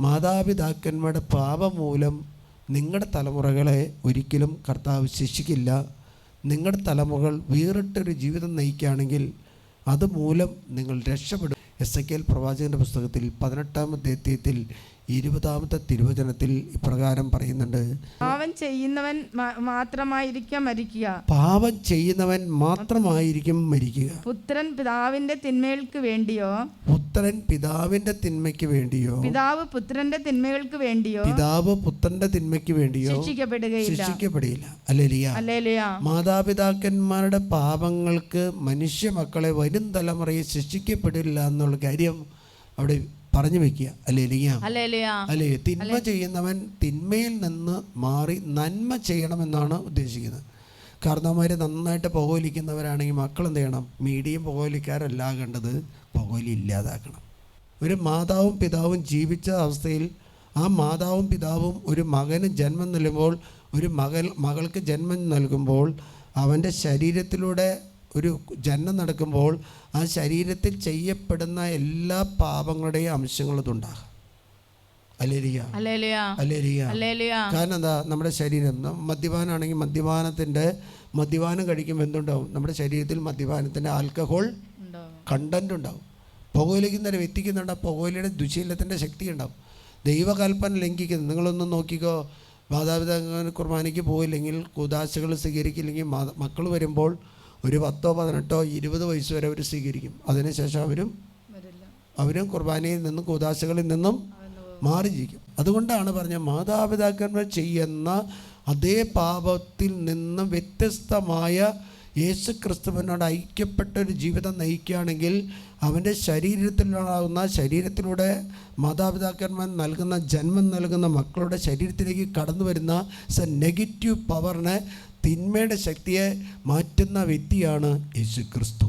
മാതാപിതാക്കന്മാരുടെ പാപം മൂലം നിങ്ങളുടെ തലമുറകളെ ഒരിക്കലും കർത്താവ് ശിക്ഷിക്കില്ല. നിങ്ങളുടെ തലമുറകൾ വേറിട്ടൊരു ജീവിതം നയിക്കുകയാണെങ്കിൽ അതുമൂലം നിങ്ങൾ രക്ഷപ്പെടും. എസ് എ കെ എൽ പ്രവാചകന്റെ പുസ്തകത്തിൽ പതിനെട്ടാമത്തെ അധ്യായത്തിൽ ഇരുപതാമത്തെ തിരുവചനത്തിൽ ഇപ്രകാരം പറയുന്നുണ്ട്. പാവം ചെയ്യുന്നവൻ മാത്രമായിരിക്കും മരിക്കുക. പാവം ചെയ്യുന്നവൻ മാത്രമായിരിക്കും മരിക്കുക. പുത്രൻ പിതാവിന്റെ തിന്മകൾക്ക് വേണ്ടിയോ? പുത്രൻ പിതാവിന്റെ തിന്മയ്ക്ക് വേണ്ടിയോ? പിതാവ് പുത്രന്റെ തിന്മകൾക്ക് വേണ്ടിയോ? പിതാവ് പുത്രന്റെ തിന്മയ്ക്ക് വേണ്ടിയോ? ശിക്ഷിക്കപ്പെടുകയില്ല. ശിക്ഷിക്കപ്പെടില്ല. അല്ലേലിയ. മാതാപിതാക്കന്മാരുടെ പാപങ്ങൾക്ക് മനുഷ്യ മക്കളെ വരും തലമുറയെ ശിക്ഷിക്കപ്പെടില്ല എന്നുള്ള കാര്യം അവിടെ പറഞ്ഞു വെക്കുക. അല്ലേ ലിയ? അല്ലേലുയാ അല്ലേ തിന്മ ചെയ്യുന്നവൻ തിന്മയിൽ നിന്ന് മാറി നന്മ ചെയ്യണമെന്നാണ് ഉദ്ദേശിക്കുന്നത്. കാരണവന്മാർ നന്നായിട്ട് പുകവലിക്കുന്നവരാണെങ്കിൽ മക്കൾ എന്ത് ചെയ്യണം? മീഡിയം പുകവലിക്കാരല്ല കണ്ടത് പുകവലി ഇല്ലാതാക്കണം. ഒരു മാതാവും പിതാവും ജീവിച്ച അവസ്ഥയിൽ ആ മാതാവും പിതാവും ഒരു മകന് ജന്മം നൽകുമ്പോൾ ഒരു മകൾ മകൾക്ക് ജന്മം നൽകുമ്പോൾ അവന്റെ ശരീരത്തിലൂടെ ഒരു ജനം നടക്കുമ്പോൾ ആ ശരീരത്തിൽ ചെയ്യപ്പെടുന്ന എല്ലാ പാപങ്ങളുടെയും അംശങ്ങളും ഇതുണ്ടാകും. കാരണം എന്താ? നമ്മുടെ ശരീരം മദ്യപാനാണെങ്കിൽ മദ്യപാനത്തിന്റെ മദ്യപാനം കഴിക്കുമ്പോൾ എന്തുണ്ടാവും? നമ്മുടെ ശരീരത്തിൽ മദ്യപാനത്തിന്റെ ആൽക്കഹോൾ കണ്ടന്റ് ഉണ്ടാവും. പുകയിലേക്ക് തന്നെ വ്യക്തിക്കുന്നുണ്ട് ആ പുകയിലയുടെ ദുശീലത്തിന്റെ ശക്തി ഉണ്ടാവും. ദൈവകൽപ്പന ലംഘിക്കുന്നത് നിങ്ങളൊന്ന് നോക്കിക്കോ. മാതാപിതാക്കൾ കുർബാനയ്ക്ക് പോയില്ലെങ്കിൽ കുദാശകൾ സ്വീകരിക്കില്ലെങ്കിൽ മക്കൾ വരുമ്പോൾ ഒരു പത്തോ പതിനെട്ടോ ഇരുപത് വയസ്സ് വരെ അവർ സ്വീകരിക്കും. അതിനുശേഷം അവരും അവരും കുർബാനയിൽ നിന്നും കൂതാശകളിൽ നിന്നും മാറി ജീവിക്കും അതുകൊണ്ടാണ് പറഞ്ഞ മാതാപിതാക്കന്മാർ ചെയ്യുന്ന അതേ പാപത്തിൽ നിന്നും വ്യത്യസ്തമായ യേശു ക്രിസ്തുവിനോട് ഐക്യപ്പെട്ട ഒരു ജീവിതം നയിക്കുകയാണെങ്കിൽ അവന്റെ ശരീരത്തിലുണ്ടാകുന്ന ശരീരത്തിലൂടെ മാതാപിതാക്കന്മാർ നൽകുന്ന ജന്മം നൽകുന്ന മക്കളുടെ ശരീരത്തിലേക്ക് കടന്നു വരുന്ന സ നെഗറ്റീവ് പവറിനെ തിന്മയുടെ ശക്തിയെ മാറ്റുന്ന വ്യക്തിയാണ് യേശു ക്രിസ്തു